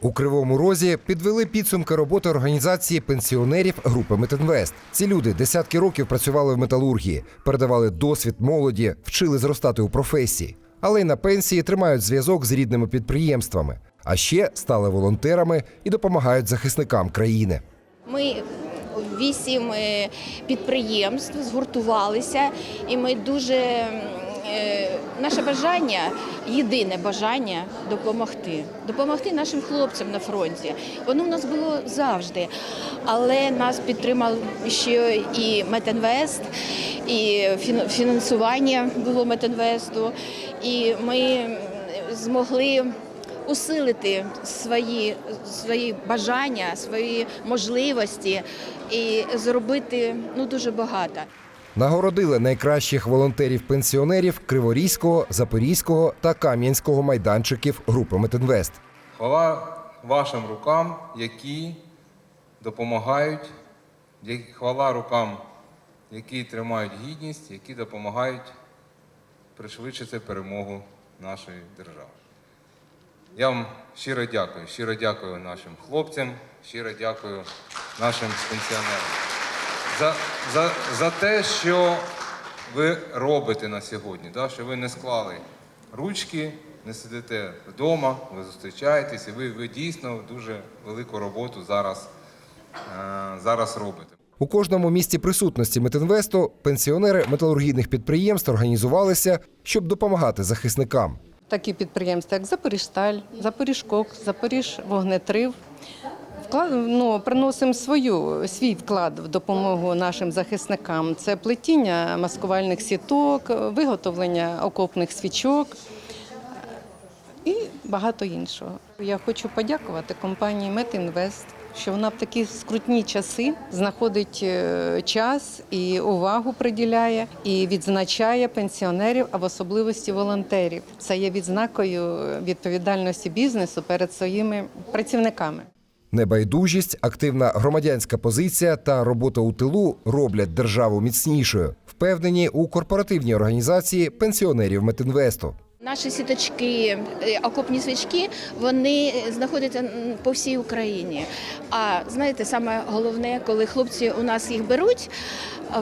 У Кривому Розі підвели підсумки роботи організації пенсіонерів групи Метинвест. Ці люди десятки років працювали в металургії, передавали досвід молоді, вчили зростати у професії, але й на пенсії тримають зв'язок з рідними підприємствами. А ще стали волонтерами і допомагають захисникам країни. Ми вісім е, підприємств згуртувалися, і ми дуже наше бажання, єдине бажання допомогти. Допомогти нашим хлопцям на фронті. Воно в нас було завжди. Але нас підтримав ще і Метинвест, і фін- фінансування було Метинвесту. І ми змогли усилити свої, свої бажання, свої можливості і зробити ну дуже багато. Нагородили найкращих волонтерів-пенсіонерів Криворізького, Запорізького та Кам'янського майданчиків групи Метинвест. Хвала вашим рукам, які допомагають, хвала рукам, які тримають гідність, які допомагають пришвидшити перемогу нашої держави. Я вам щиро дякую, щиро дякую нашим хлопцям, щиро дякую нашим пенсіонерам за, за, за те, що ви робите на сьогодні, да? що ви не склали ручки, не сидите вдома, ви зустрічаєтесь, і ви, ви дійсно дуже велику роботу зараз, е, зараз робите. У кожному місці присутності Метинвесту пенсіонери металургійних підприємств організувалися, щоб допомагати захисникам. Такі підприємства, як Запоріжсталь, Запоріжкок, Запоріжвогнетрив. Вклад, ну, приносимо свою, свій вклад в допомогу нашим захисникам. Це плетіння маскувальних сіток, виготовлення окопних свічок і багато іншого. Я хочу подякувати компанії Метінвест, що вона в такі скрутні часи знаходить е, час і увагу приділяє і відзначає пенсіонерів, а в особливості волонтерів. Це є відзнакою відповідальності бізнесу перед своїми працівниками. Небайдужість, активна громадянська позиція та робота у тилу роблять державу міцнішою, впевнені у корпоративній організації пенсіонерів Метинвесту. Наші сіточки, е, окопні свічки, вони знаходяться по всій Україні. А знаєте, саме головне, коли хлопці у нас їх беруть,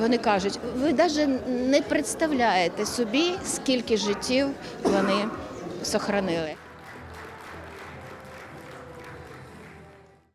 вони кажуть, ви навіть не представляєте собі, скільки життів вони сохранили.